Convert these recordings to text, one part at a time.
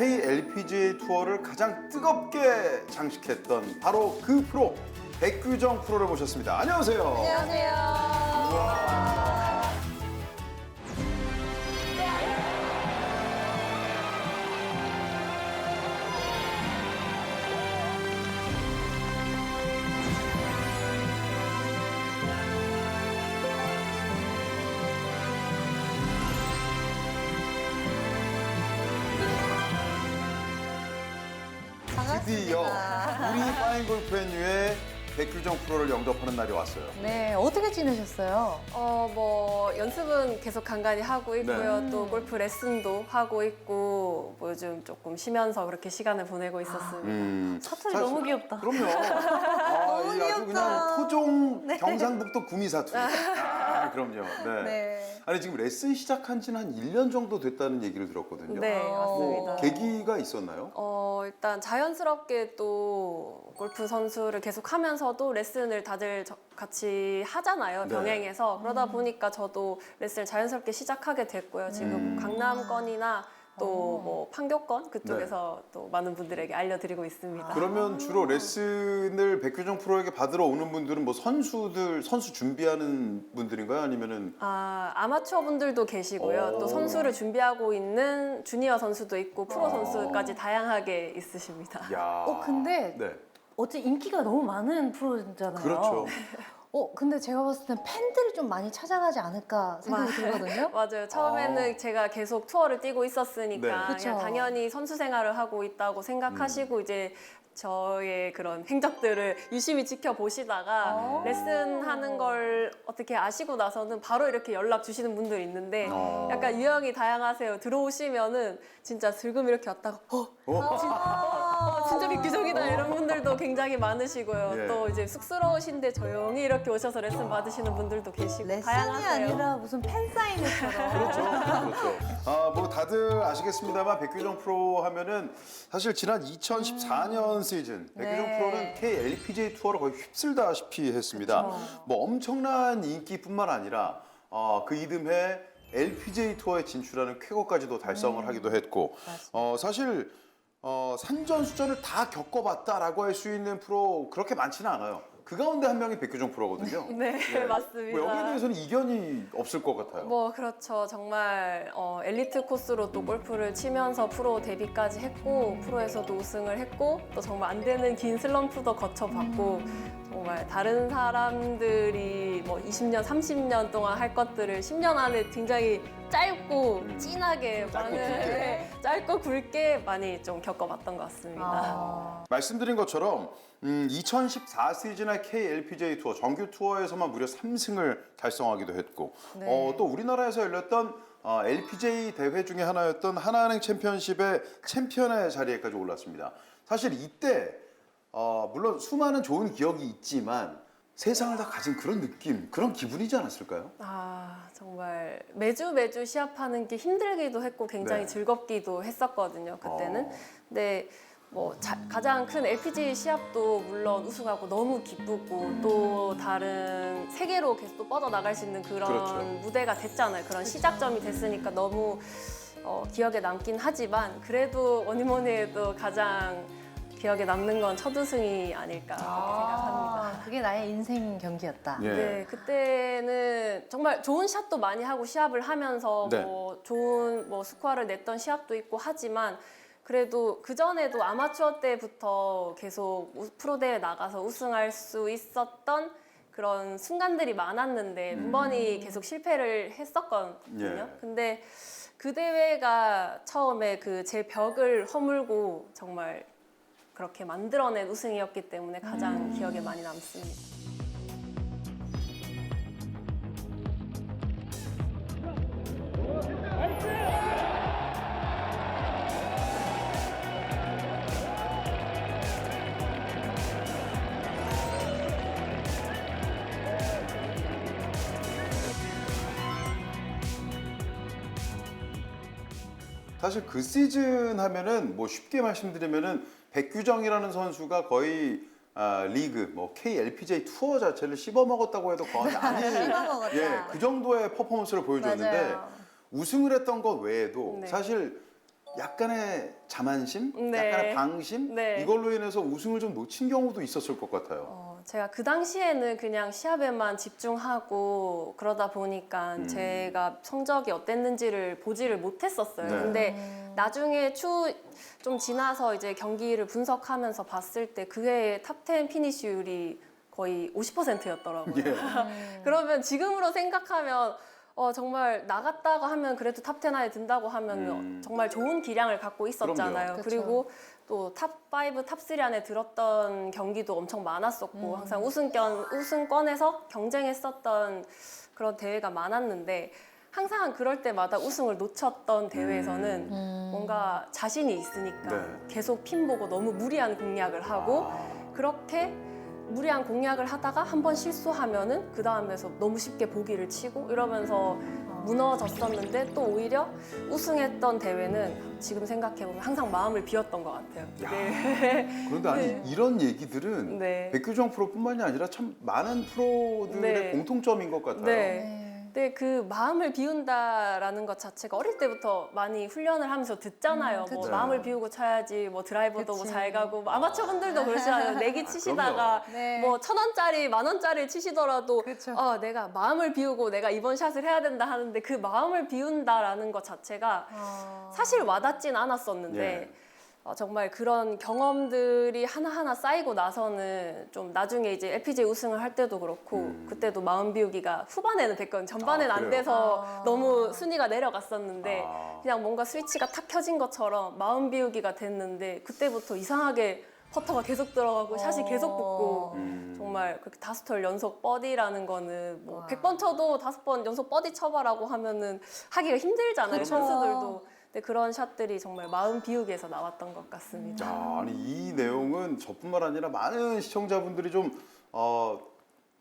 KLPGA 투어를 가장 뜨겁게 장식했던 바로 그 프로 백규정 프로를 모셨습니다. 안녕하세요. 안녕하세요. 드디어 우리 파인 골프 앤유의 백규정 프로를 영접하는 날이 왔어요. 네, 어떻게 지내셨어요? 어, 뭐 연습은 계속 간간히 하고 있고요. 네. 또 골프 레슨도 하고 있고 뭐 요즘 조금 쉬면서 그렇게 시간을 보내고 있었습니다. 음, 사투리 사실- 너무 귀엽다. 그럼요. 아, 이 아주 그냥 귀엽다. 토종 경상북도 구미 사투리. 아, 그럼요. 네. 네. 아니 지금 레슨 시작한 지는 한 1년 정도 됐다는 얘기를 들었거든요. 네, 어. 맞습니다. 계기가 있었나요? 어, 일단 자연스럽게 또 골프 선수를 계속 하면서도 레슨을 다들 저- 같이 하잖아요. 네. 병행해서. 그러다 보니까 저도 레슨을 자연스럽게 시작하게 됐고요. 지금 음. 강남권이나 또 어. 뭐 판교권 그쪽에서 또 많은 분들에게 알려드리고 있습니다. 그러면 주로 레슨을 백규정 프로에게 받으러 오는 분들은 뭐 선수들 선수 준비하는 분들인가요? 아니면은 아, 아마추어 분들도 계시고요. 오. 또 선수를 준비하고 있는 주니어 선수도 있고 프로 아. 선수까지 다양하게 있으십니다. 야. 어, 근데 네. 어째 인기가 너무 많은 프로잖아요. 그렇죠. 어, 근데 제가 봤을 땐 팬들이 좀 많이 찾아가지 않을까 생각이 들거든요. 맞아요. 처음에는 아. 제가 계속 투어를 뛰고 있었으니까 네. 그냥 그쵸. 당연히 선수 생활을 하고 있다고 생각하시고 음. 이제 저의 그런 행적들을 유심히 지켜보시다가 어. 레슨 하는 걸 어떻게 아시고 나서는 바로 이렇게 연락 주시는 분들 있는데 어. 약간 유형이 다양하세요. 들어오시면은 진짜 슬금 이렇게 왔다가 어, 어? 아, 진짜 빅규정이다 이런 분들도 굉장히 많으시고요. 예. 또 이제 쑥스러우신데 조용히 이렇게 오셔서 레슨 받으시는 분들도 계시고 레슨이 다양하세요. 아니라 무슨 팬 사인회처럼. 그렇죠. 그렇죠. 아, 뭐 다들 아시겠습니다만 백규정 프로 하면은 사실 지난 2014년 시즌 백규정 네. 프로는 KLPGA 투어를 거의 휩쓸다시피 했습니다. 뭐 엄청난 인기뿐만 아니라 어, 그 이듬해 LPGA 투어에 진출하는 쾌거까지도 달성을 하기도 했고. 어, 사실 어, 산전수전을 다 겪어봤다라고 할 수 있는 프로 그렇게 많지는 않아요. 그 가운데 한 명이 백규정 프로거든요. 네, 맞습니다. 뭐 여기에 대해서는 이견이 없을 것 같아요. 뭐 그렇죠. 정말 어, 엘리트 코스로 또 골프를 치면서 프로 데뷔까지 했고 프로에서도 우승을 했고 또 정말 안 되는 긴 슬럼프도 거쳐봤고 정말 다른 사람들이 뭐 20년, 30년 동안 할 것들을 10년 안에 굉장히 짧고 진하게 음. 짧고 많은 굵게. 네, 짧고 굵게 많이 좀 겪어봤던 것 같습니다. 아, 말씀드린 것처럼 음, 2014 시즌의 KLPGA 투어 정규 투어에서만 무려 3승을 달성하기도 했고 네. 어, 또 우리나라에서 열렸던 어, LPGA 대회 중에 하나였던 하나은행 챔피언십의 챔피언의 자리에까지 올랐습니다. 사실 이때 어, 물론 수많은 좋은 기억이 있지만 세상을 다 가진 그런 느낌, 그런 기분이지 않았을까요? 아 정말 매주 매주 시합하는 게 힘들기도 했고 굉장히 네. 즐겁기도 했었거든요 그때는. 어. 근데 뭐 자- 가장 큰 LPG 시합도 물론 우승하고 너무 기쁘고 또 다른 세계로 계속 또 뻗어 나갈 수 있는 그런 그렇죠. 무대가 됐잖아요. 그런 시작점이 됐으니까 너무 어, 기억에 남긴 하지만 그래도 뭐니 뭐니 해도 가장 기억에 남는 건 첫 우승이 아닐까 그렇게 생각합니다. 아, 그게 나의 인생 경기였다. 예. 네, 그때는 정말 좋은 샷도 많이 하고 시합을 하면서 네. 뭐 좋은 뭐 스코어를 냈던 시합도 있고 하지만 그래도 그 전에도 아마추어 때부터 계속 우- 프로 대회 나가서 우승할 수 있었던 그런 순간들이 많았는데 음. 매번이 계속 실패를 했었거든요. 예. 근데 그 대회가 처음에 그 제 벽을 허물고 정말 그렇게 만들어낸 우승이었기 때문에 가장 음. 기억에 많이 남습니다. 사실 그 시즌 하면은 뭐 쉽게 말씀드리면은 백규정이라는 선수가 거의 아, 리그 뭐 KLPGA 투어 자체를 씹어 먹었다고 해도 과언이 씹어먹었다. 예, 그 정도의 퍼포먼스를 보여줬는데 맞아요. 우승을 했던 것 외에도 네. 사실 약간의 자만심, 네. 약간의 방심 네. 이걸로 인해서 우승을 좀 놓친 경우도 있었을 것 같아요. 어, 제가 그 당시에는 그냥 시합에만 집중하고 그러다 보니까 음. 제가 성적이 어땠는지를 보지를 못했었어요. 네. 근데 음. 나중에 추 좀 지나서 이제 경기를 분석하면서 봤을 때 그 해의 탑10 피니시율이 거의 50%였더라고요. 예. 음. 그러면 지금으로 생각하면 어, 정말 나갔다가 하면 그래도 탑10 안에 든다고 하면 음. 정말 좋은 기량을 갖고 있었잖아요. 그럼요. 그리고 또 탑5, 탑3 안에 들었던 경기도 엄청 많았었고 음. 항상 우승권, 우승권에서 경쟁했었던 그런 대회가 많았는데 항상 그럴 때마다 우승을 놓쳤던 대회에서는 음. 뭔가 자신이 있으니까 네. 계속 핀 보고 너무 무리한 공략을 하고 아, 그렇게 무리한 공략을 하다가 한 번 실수하면은 그 다음에서 너무 쉽게 보기를 치고 이러면서 무너졌었는데 또 오히려 우승했던 대회는 지금 생각해보면 항상 마음을 비웠던 것 같아요. 야. 네. 그런데 아니 네. 이런 얘기들은 네. 백규정 프로뿐만이 아니라 참 많은 프로들의 네. 공통점인 것 같아요. 네. 네. 근데 그 마음을 비운다라는 것 자체가 어릴 때부터 많이 훈련을 하면서 듣잖아요. 음, 뭐 그쵸. 마음을 비우고 쳐야지, 뭐 드라이버도 뭐. 잘 가고 뭐 아마추어 분들도 그러시잖아요. 내기 치시다가 네. 뭐 천 원짜리, 만 원짜리 치시더라도 그쵸. 어, 내가 마음을 비우고 내가 이번 샷을 해야 된다 하는데 그 마음을 비운다라는 것 자체가 어. 사실 와닿진 않았었는데 예. 어, 정말 그런 경험들이 하나하나 쌓이고 나서는 좀 나중에 이제 LPGA 우승을 할 때도 그렇고 음. 그때도 마음 비우기가 후반에는 됐거든 전반에는 아, 안 그래요? 돼서 아. 너무 순위가 내려갔었는데 아. 그냥 뭔가 스위치가 탁 켜진 것처럼 마음 비우기가 됐는데 그때부터 이상하게 퍼터가 계속 들어가고 샷이 계속 붙고 음. 정말 그렇게 다섯 털 연속 버디라는 거는 뭐 와. 100번 쳐도 다섯 번 연속 버디 쳐봐라고 하면은 하기가 힘들잖아요. 선수들도 근데 그런 샷들이 정말 마음 비우기에서 나왔던 것 같습니다. 자, 아니 이 내용은 저뿐만 아니라 많은 시청자분들이 좀 어,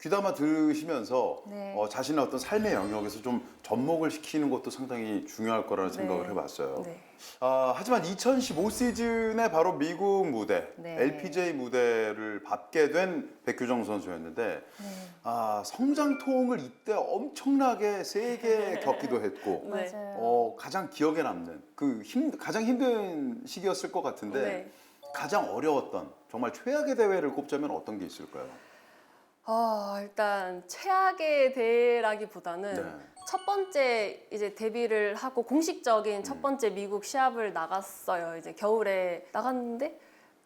귀담아 들으시면서 네. 어, 자신의 어떤 삶의 영역에서 좀 접목을 시키는 것도 상당히 중요할 거라는 생각을 네. 해봤어요. 네. 아, 하지만 2015 시즌에 바로 미국 무대, 네. LPGA 무대를 밟게 된 백규정 선수였는데 네. 아, 성장통을 이때 엄청나게 세게 겪기도 했고 네. 맞아요. 어, 가장 기억에 남는 그 힘, 가장 힘든 시기였을 것 같은데 네. 가장 어려웠던 정말 최악의 대회를 꼽자면 어떤 게 있을까요? 아, 일단 최악의 대회라기보다는 네. 첫 번째 이제 데뷔를 하고 공식적인 음. 첫 번째 미국 시합을 나갔어요. 이제 겨울에 나갔는데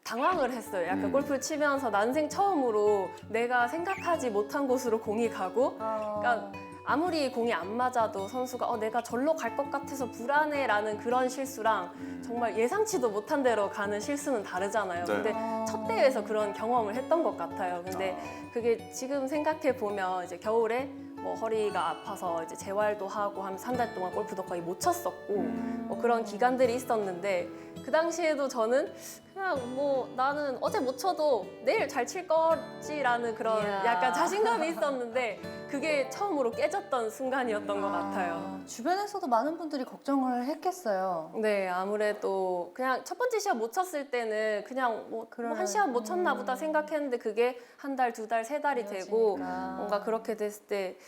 당황을 했어요. 약간 음. 골프 치면서 난생 처음으로 내가 생각하지 못한 곳으로 공이 가고 어. 그러니까 아무리 공이 안 맞아도 선수가 어, 내가 절로 갈 것 같아서 불안해 라는 그런 실수랑 음. 정말 예상치도 못한 대로 가는 실수는 다르잖아요. 네. 근데 어. 첫 대회에서 그런 경험을 했던 것 같아요. 근데 아, 그게 지금 생각해 보면 이제 겨울에 뭐 허리가 아파서 이제 재활도 하고 하면서 한 달 동안 골프도 거의 못 쳤었고 음. 뭐 그런 기간들이 있었는데 그 당시에도 저는 그냥 뭐 나는 어제 못 쳐도 내일 잘 칠 거지라는 그런 이야. 약간 자신감이 있었는데 그게 처음으로 깨졌던 순간이었던 것 같아요. 아, 주변에서도 많은 분들이 걱정을 했겠어요. 네, 아무래도 그냥 첫 번째 시합 못 쳤을 때는 그냥 뭐 그래. 한 시합 못 쳤나 보다 음. 생각했는데 그게 한 달, 두 달, 세 달이 되고 이어지니까. 뭔가 그렇게 됐을 때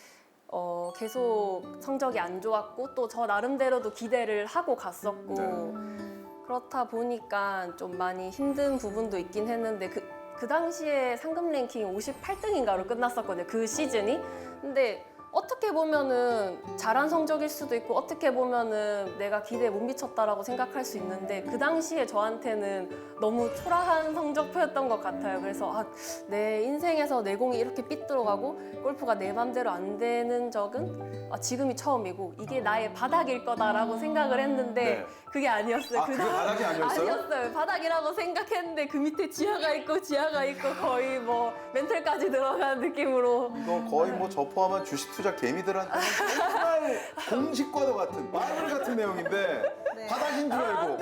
어, 계속 성적이 안 좋았고 또 저 나름대로도 기대를 하고 갔었고 네. 음. 그렇다 보니까 좀 많이 힘든 부분도 있긴 했는데 그, 그 당시에 상금 랭킹 58등인가로 끝났었거든요. 그 시즌이. 근데 어떻게 보면은 잘한 성적일 수도 있고 어떻게 보면은 내가 기대에 못 미쳤다라고 생각할 수 있는데 그 당시에 저한테는 너무 초라한 성적표였던 것 같아요. 그래서 아, 내 인생에서 내 공이 이렇게 삐뚤어가고 골프가 내 맘대로 안 되는 적은 아, 지금이 처음이고 이게 나의 바닥일 거다라고 생각을 했는데 네. 그게 아니었어요. 아, 그게 바닥이 아니었어요? 아니었어요. 바닥이라고 생각했는데 그 밑에 지하가 있고 지하가 있고 거의 뭐 멘탈까지 들어간 느낌으로 이거 거의 뭐 저 포함한 주식 투자 개미들한테는 정말 공식과도 같은 마늘 같은 내용인데 네. 바닥인 줄 알고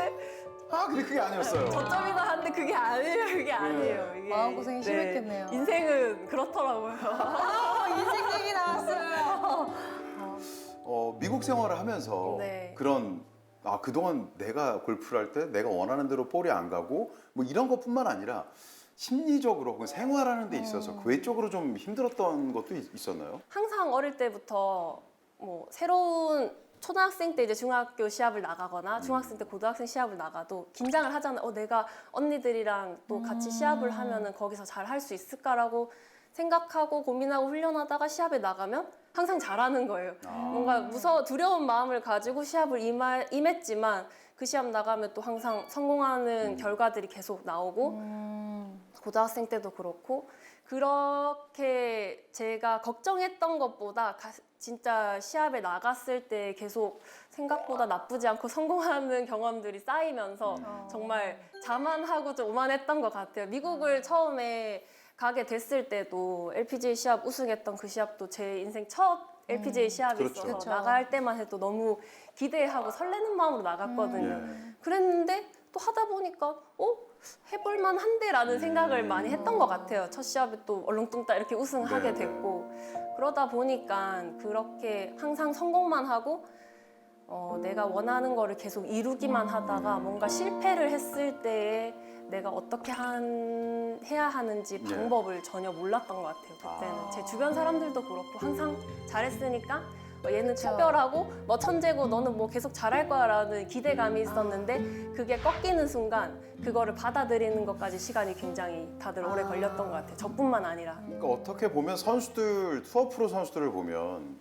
아 근데 그게 아니었어요. 저점이다 하는데 그게 아니에요. 네. 그게 아니에요. 이게 마음고생이 심했겠네요. 인생은 그렇더라고요. 아, 인생 얘기 나왔어요. 어, 미국 생활을 하면서 네. 그런 아 그동안 내가 골프를 할 때 내가 원하는 대로 볼이 안 가고 뭐 이런 것뿐만 아니라 심리적으로 혹은 생활하는 데 있어서 그 외적으로 좀 힘들었던 것도 있- 있었나요? 항상 어릴 때부터 뭐 새로운 초등학생 때 이제 중학교 시합을 나가거나 중학생 때 고등학생 시합을 나가도 긴장을 하잖아요. 어, 내가 언니들이랑 또 같이 시합을 하면은 거기서 잘 할 수 있을까라고 생각하고 고민하고 훈련하다가 시합에 나가면 항상 잘하는 거예요. 뭔가 무서워 두려운 마음을 가지고 시합을 임하, 임했지만 그 시합 나가면 또 항상 성공하는 결과들이 계속 나오고 음. 고등학생 때도 그렇고 그렇게 제가 걱정했던 것보다 가- 진짜 시합에 나갔을 때 계속 생각보다 나쁘지 않고 성공하는 경험들이 쌓이면서 어. 정말 자만하고 좀 오만했던 것 같아요. 미국을 처음에 가게 됐을 때도 LPGA 시합 우승했던 그 시합도 제 인생 첫 LPGA 시합이 그렇죠. 있어서 그렇죠. 나갈 때만 해도 너무 기대하고 설레는 마음으로 나갔거든요. 예. 그랬는데 또 하다 보니까 어 해볼만 한데라는 생각을 많이 했던 것 같아요. 첫 시합에 또 얼렁뚱땅 이렇게 우승하게 네. 됐고 그러다 보니까 그렇게 항상 성공만 하고 어, 내가 원하는 거를 계속 이루기만 하다가 뭔가 실패를 했을 때에 내가 어떻게 한, 해야 하는지 네. 방법을 전혀 몰랐던 것 같아요. 그때는 아. 제 주변 사람들도 그렇고 항상 잘했으니까 어, 얘는 그쵸. 특별하고 뭐 천재고 너는 뭐 계속 잘할 거야라는 기대감이 있었는데 그게 꺾이는 순간 그거를 받아들이는 것까지 시간이 굉장히 다들 오래 아. 걸렸던 것 같아요. 저뿐만 아니라. 그러니까 어떻게 보면 선수들 투어 프로 선수들을 보면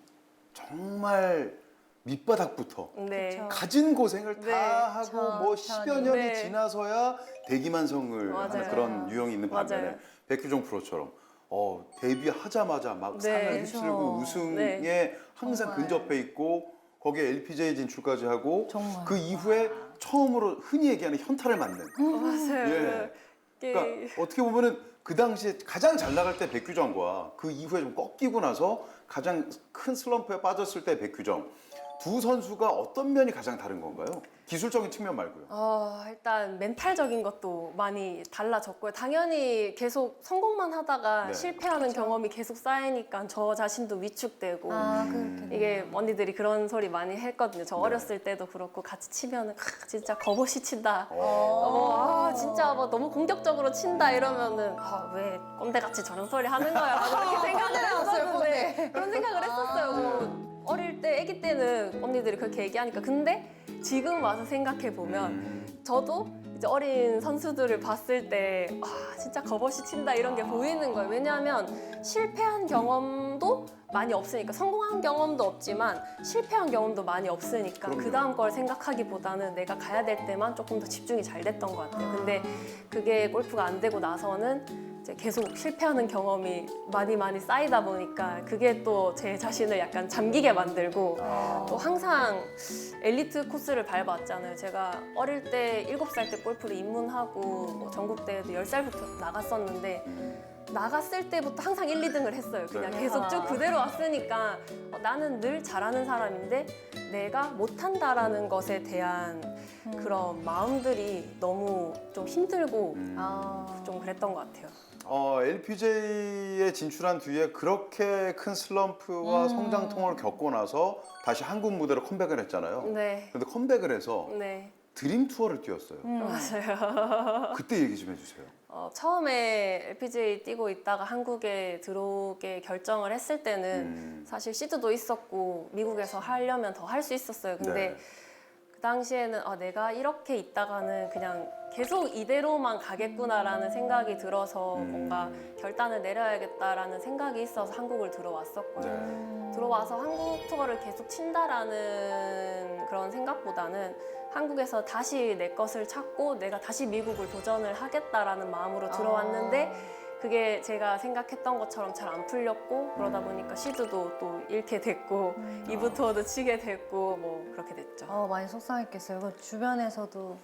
정말 밑바닥부터 네. 그쵸. 가진 고생을 네, 다 하고 천- 뭐 10여 천이. 년이 네. 지나서야 대기만성을 맞아요. 하는 그런 유형이 있는 반면에 맞아요. 백규정 프로처럼 어, 데뷔하자마자 막 네. 상을 그렇죠. 휩쓸고 우승에 항상 정말. 근접해 있고 거기에 LPGA 진출까지 하고 정말. 그 이후에 처음으로 흔히 얘기하는 현타를 맞는 어, 맞아요. 예. 그러니까 어떻게 보면은 그 당시에 가장 잘 나갈 때 백규정과 그 이후에 좀 꺾이고 나서 가장 큰 슬럼프에 빠졌을 때 백규정 두 선수가 어떤 면이 가장 다른 건가요? 기술적인 측면 말고요. 어, 일단 멘탈적인 것도 많이 달라졌고요. 당연히 계속 성공만 하다가 네. 실패하는 경험이 계속 쌓이니까 저 자신도 위축되고 아, 음. 그렇게. 이게 언니들이 그런 소리 많이 했거든요. 저 네. 어렸을 때도 그렇고 같이 치면은 크, 진짜 겁없이 친다. 어. 어, 아, 진짜 뭐 너무 공격적으로 친다 이러면은 아, 왜 꼰대같이 저런 소리 하는 거야? 라고 그렇게 생각을 했었는데 그런 생각을 했었어요. 뭐 어릴 때, 아기 때는 언니들이 그렇게 얘기하니까 근데 지금 와서 생각해 보면 음. 저도 이제 어린 선수들을 봤을 때 아, 진짜 겁없이 친다 이런 게 보이는 거예요. 왜냐하면 실패한 경험도 많이 없으니까 성공한 경험도 없지만 실패한 경험도 많이 없으니까 그럼요. 그 다음 걸 생각하기보다는 내가 가야 될 때만 조금 더 집중이 잘 됐던 것 같아요. 근데 그게 골프가 안 되고 나서는 이제 계속 실패하는 경험이 많이 많이 쌓이다 보니까 그게 또 제 자신을 약간 잠기게 만들고 아. 또 항상 엘리트 코스를 밟아왔잖아요. 제가 어릴 때 7살 때 골프를 입문하고 뭐 전국대회도 10살부터 나갔었는데 나갔을 때부터 항상 1, 2등을 했어요. 그냥 네. 계속 쭉 그대로 왔으니까 어, 나는 늘 잘하는 사람인데 내가 못한다라는 것에 대한 그런 마음들이 너무 좀 힘들고 음. 아. 좀 그랬던 것 같아요. 어, LPGA에 진출한 뒤에 그렇게 큰 슬럼프와 음. 성장통을 겪고 나서 다시 한국 무대로 컴백을 했잖아요. 네. 근데 컴백을 해서 네. 드림 투어를 뛰었어요. 음. 맞아요. 그때 얘기 좀 해주세요. 어, 처음에 LPGA 뛰고 있다가 한국에 들어오게 결정을 했을 때는 음. 사실 시드도 있었고 미국에서 하려면 더 할 수 있었어요. 근데 네. 그 당시에는 아, 내가 이렇게 있다가는 그냥 계속 이대로만 가겠구나라는 생각이 들어서 음. 뭔가 결단을 내려야겠다라는 생각이 있어서 한국을 들어왔었고요. 네. 들어와서 한국 투어를 계속 친다라는 그런 생각보다는 한국에서 다시 내 것을 찾고 내가 다시 미국을 도전을 하겠다라는 마음으로 들어왔는데 그게 제가 생각했던 것처럼 잘 안 풀렸고 그러다 보니까 시드도 또 잃게 됐고 음. 이브 투어도 치게 됐고 뭐 그렇게 됐죠. 어, 많이 속상했겠어요. 그 주변에서도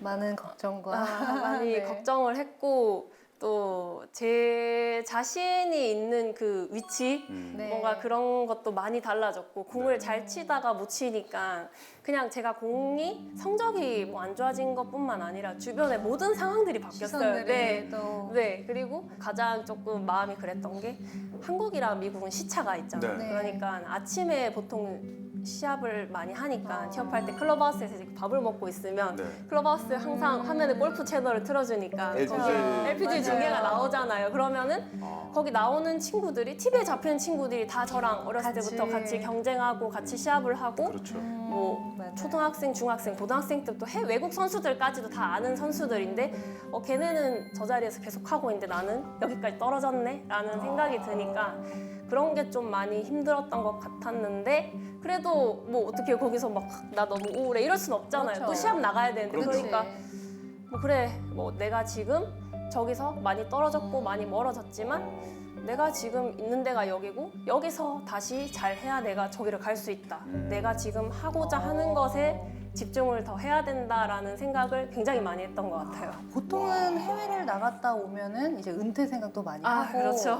많은 걱정과 아, 많이 네. 걱정을 했고 또 제 자신이 있는 그 위치 음. 네. 뭔가 그런 것도 많이 달라졌고 공을 네. 잘 치다가 못 치니까 그냥 제가 공이 성적이 뭐 안 좋아진 것뿐만 아니라 주변의 모든 상황들이 바뀌었어요. 시선들이 네. 또네 그리고 가장 조금 마음이 그랬던 게 한국이랑 미국은 시차가 있잖아요. 네. 네. 그러니까 아침에 보통 시합을 많이 하니까 취업할 때 클럽하우스에서 이렇게 밥을 먹고 있으면 네. 클럽하우스 항상 화면에 골프 채널을 틀어주니까 LPG. 거기 LPG 맞아요. 중계가 나오잖아요. 그러면은 아, 거기 나오는 친구들이 TV에 잡히는 친구들이 다 저랑 어렸을 같이. 때부터 같이 경쟁하고 같이 시합을 하고 그렇죠. 뭐 맞아요. 초등학생, 중학생, 고등학생 때부터 해 외국 선수들까지도 다 아는 선수들인데 어 걔네는 저 자리에서 계속 하고 있는데 나는 여기까지 떨어졌네라는 생각이 드니까 그런 게 좀 많이 힘들었던 것 같았는데 그래도 뭐 어떻게 거기서 막 나 너무 우울해 이럴 순 없잖아요. 그렇죠. 또 시합 나가야 되는데 그렇죠. 그러니까 뭐 그래 뭐 내가 지금 저기서 많이 떨어졌고 많이 멀어졌지만 내가 지금 있는 데가 여기고 여기서 다시 잘 해야 내가 저기를 갈 수 있다. 음. 내가 지금 하고자 하는 것에 집중을 더 해야 된다라는 생각을 굉장히 많이 했던 것 같아요. 보통은 해외를 나갔다 오면은 이제 은퇴 생각도 많이 아 하고 그렇죠.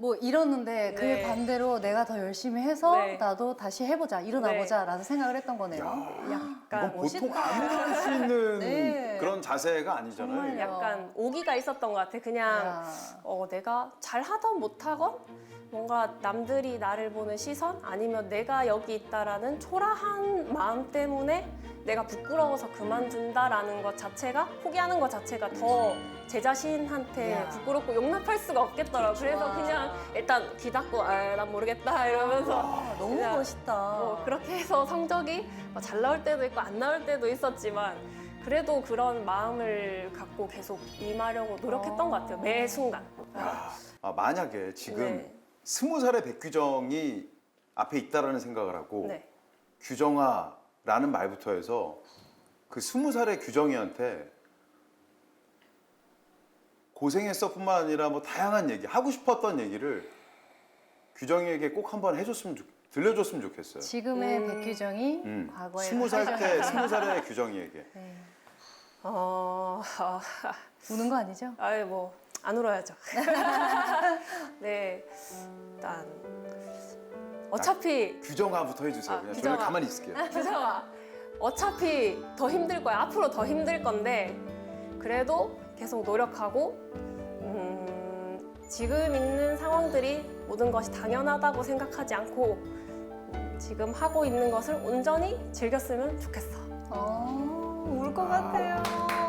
뭐 이러는데 그에 네. 반대로 내가 더 열심히 해서 네. 나도 다시 해보자 일어나보자라는 생각을 했던 거네요. 약간 이건 보통 멋있다. 아무나 할수 있는 네. 그런 자세가 아니잖아요. 약간 오기가 있었던 것 같아. 그냥 야. 어, 내가 잘하던 못하건 뭔가 남들이 나를 보는 시선 아니면 내가 여기 있다라는 초라한 마음 때문에 내가 부끄러워서 그만둔다라는 것 자체가 포기하는 것 자체가 더 제 자신한테 야. 부끄럽고 용납할 수가 없겠더라고. 그래서 와. 그냥 일단 귀 닫고 아, 난 모르겠다 이러면서 아, 너무 그냥 멋있다. 뭐 그렇게 해서 성적이 뭐잘 나올 때도 있고 안 나올 때도 있었지만 그래도 그런 마음을 갖고 계속 임하려고 노력했던 것 같아요. 매 순간. 아, 만약에 지금 네. 스무 살의 백규정이 앞에 있다라는 생각을 하고 네. 규정아라는 말부터 해서 그 스무 살의 규정이한테 고생했어뿐만 아니라 뭐 다양한 얘기 하고 싶었던 얘기를 규정이에게 꼭 한번 해줬으면 좋, 들려줬으면 좋겠어요. 지금의 음. 백규정이 음. 과거에 스무 살 때 스무 살의 규정이에게 네. 어, 어, 우는 거 아니죠? 아이 뭐안 울어야죠. 네, 일단 어차피 규정아부터 해주세요. 아, 그냥. 저는 가만히 있을게요. 규정아 어차피 더 힘들 거야. 앞으로 더 힘들 건데 그래도 계속 노력하고 음, 지금 있는 상황들이 모든 것이 당연하다고 생각하지 않고 음, 지금 하고 있는 것을 온전히 즐겼으면 좋겠어. 어, 울 것 같아요.